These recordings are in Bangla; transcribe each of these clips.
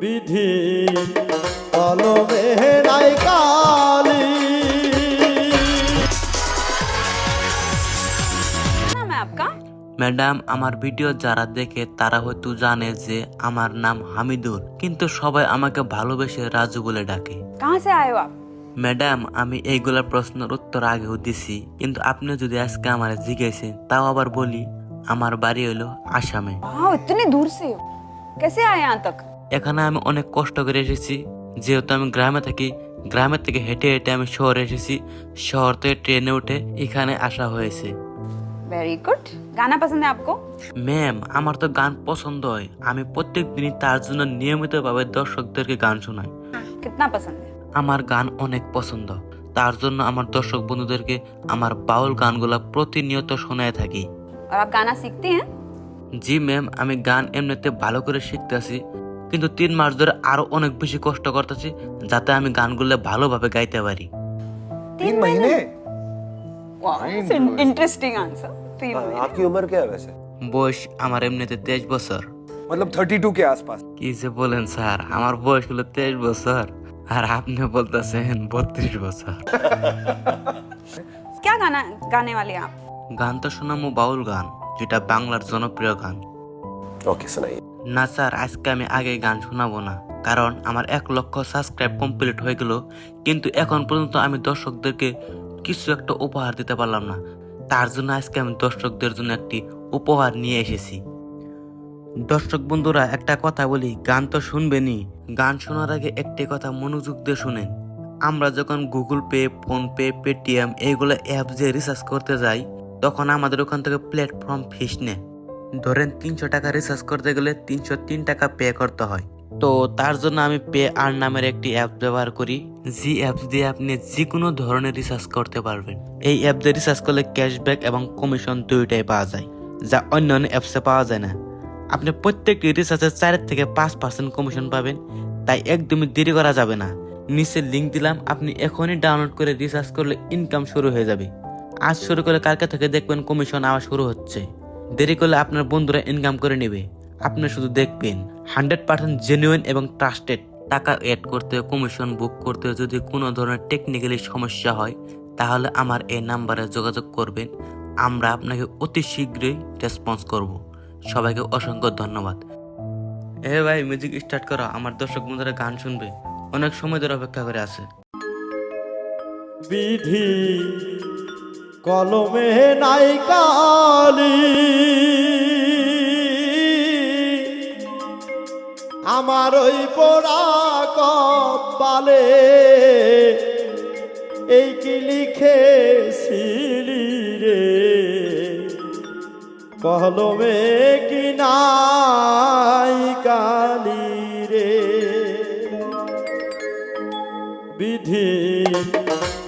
বিধি কলমে নাই কালি। ম্যাডাম আমার ভিডিও যারা দেখে তারা হয়তো জানে যে আমার নাম হামিদুর কিন্তু সবাই আমাকে ভালোবেসে রাজু বলে ডাকে। ম্যাডাম আমি এইগুলা প্রশ্নের উত্তর আগেও দিছি কিন্তু আপনি যদি আজকে আমার জিজ্ঞেসেন তাও আবার বলি আমার বাড়ি হলো আসামে। দূর সে কেসে তক? এখানে আমি অনেক কষ্ট করে এসেছি। যেহেতু আমি গ্রামে থাকি গ্রামের থেকে হেঁটে হেঁটে আমি শহরে এসেছি। শহর থেকে ট্রেনে উঠে এখানে আসা হয়েছে। ভেরি গুড গানা পছন্দ আপকো? ম্যাম আমার তো গান পছন্দ হয়। আমি প্রত্যেক দিনই তার জন্য নিয়মিতভাবে দর্শকদেরকে গান শোনাই। কিতনা পছন্দ? আমার গান অনেক পছন্দ। তার জন্য আমার দর্শক বন্ধুদেরকে আমার বাউল গানগুলো প্রতিনিয়ত শোনায় থাকি। আর আপ গানা শিখতে হ্যাঁ? জি ম্যাম আমি গান এমনিতে ভালো করে শিখতেছি। কিন্তু তিন মাস ধরে আরো অনেক বেশি কষ্ট করতেছি যাতে আমি গানগুলো ভালোভাবে গাইতে পারি तीन महीने इंटरेस्टिंग आंसर तीन हाँ, महीने आपकी उम्र क्या है वैसे বয়স আমার এমনিতে তেইশ বছর मतलब थर्टी टू के आसपास কি যে বলেন স্যার আমার বয়স হলো তেইশ বছর আর আপনি বলতেছেন বত্রিশ বছর क्या गाना गाने वाले हैं आप গান তো শোনামো বাউল গান যেটা বাংলার জনপ্রিয় গান ओके सुनाइए না স্যার, আজকে আমি আগে গান শোনাবো না। কারণ আমার এক লক্ষ সাবস্ক্রাইব কমপ্লিট হয়ে গেল, কিন্তু এখন পর্যন্ত আমি দর্শকদেরকে কিছু একটা উপহার দিতে পারলাম না। তার জন্য আজকে আমি দর্শকদের জন্য একটি উপহার নিয়ে এসেছি। দর্শক বন্ধুরা, একটা কথা বলি, গান তো শুনবেনই। গান শোনার আগে একটি কথা মনোযোগ দিয়ে শুনেন। আমরা যখন গুগল পে ফোনপে পেটিএম এইগুলো অ্যাপ যে রিচার্জ করতে যাই, তখন আমাদের ওখান থেকে প্ল্যাটফর্ম ফিস নেয়। ধরেন তিনশো টাকা রিচার্জ করতে গেলে তিনশো তিন টাকা পে করতে হয়। তো তার জন্য আমি পে আর নামের একটি অ্যাপ ব্যবহার করি। জি অ্যাপস দিয়ে আপনি যে কোনো ধরনের রিচার্জ করতে পারবেন। এই অ্যাপ দিয়ে রিচার্জ করলে ক্যাশব্যাক এবং কমিশন দুইটাই পাওয়া যায়, যা অন্য অন্য অ্যাপসে পাওয়া যায় না। আপনি প্রত্যেকটি রিচার্জের চার থেকে পাঁচ পার্সেন্ট কমিশন পাবেন, তাই একদমই দেরি করা যাবে না। নিচে লিঙ্ক দিলাম, আপনি এখনই ডাউনলোড করে রিচার্জ করলে ইনকাম শুরু হয়ে যাবে। আজ শুরু করে কালকে থেকে দেখবেন কমিশন আবার শুরু হচ্ছে। দেরি করলে আপনার বন্ধুরা ইনকাম করে নেবে। আপনি শুধু দেখবেন হান্ড্রেড পার্সেন্ট জেনুইন এবং ট্রাস্টেড টাকা অ্যাড করতে কমিশন বুক করতে যদি কোনো ধরনের টেকনিক্যালি সমস্যা হয়, তাহলে আমার এই নাম্বারে যোগাযোগ করবেন। আমরা আপনাকে অতি শীঘ্রই রেসপন্স করব। সবাইকে অসংখ্য ধন্যবাদ। এ ভাই মিউজিক স্টার্ট করো। আমার দর্শক বন্ধুরা গান শুনবে। অনেক সময় ধরে অপেক্ষা করে আছে। বিধি কলমে নাই কালি। আমার ওই পোড়া কপালে এই কি লিখেছিলি রে? কলমে কি নাই কালি রে? বিধি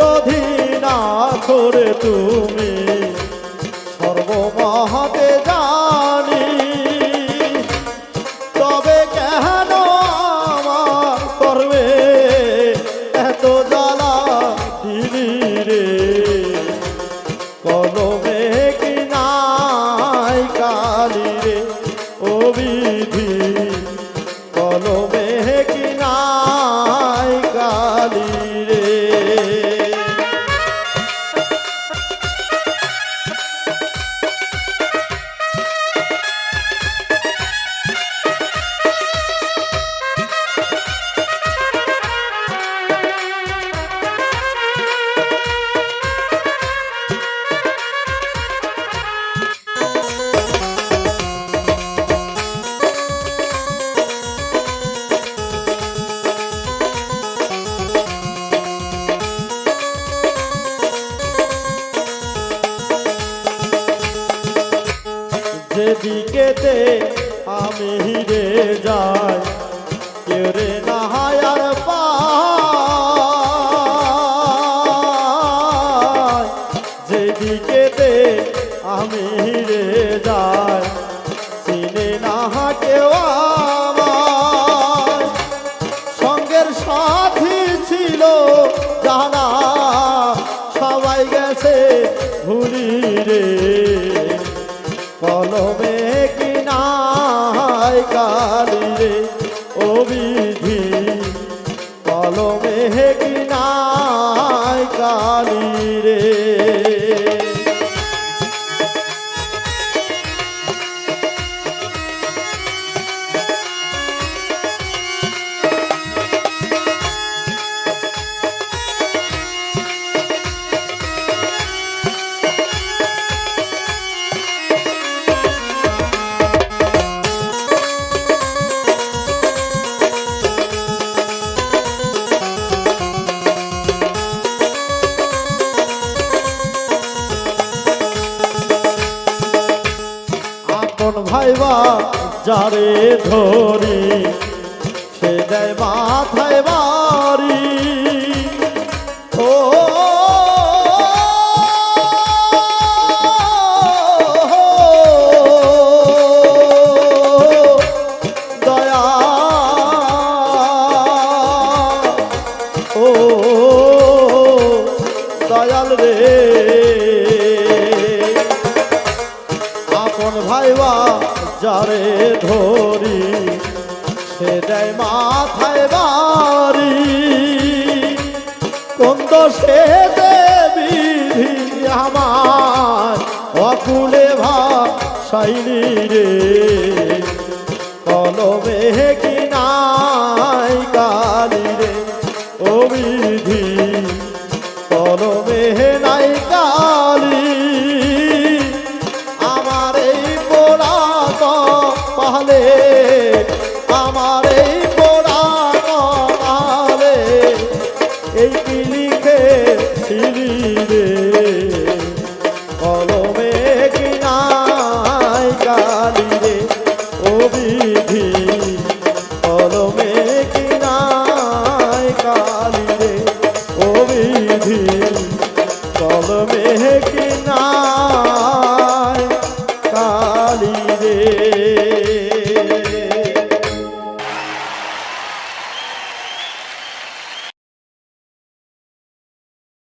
অধীন করে তুমি? দিকেতে আমি হিরে যাই। কেউ রে নাহায়ার পায়। যেদিকেতে আমি হিরে যাই। காலி হারে ধরি। সে দেয় মাথায় বা দেয় মাথায় বাড়ি। কোন দোষে দেবী আমার? অকুলে ভাষাইনি রে। কলমে কি এই পিলিকে সিঁড়ি কলমে কিনাই কালি রে, ও বিধি। কলমে কিনাই কালি রে, ও বিধি। কলমে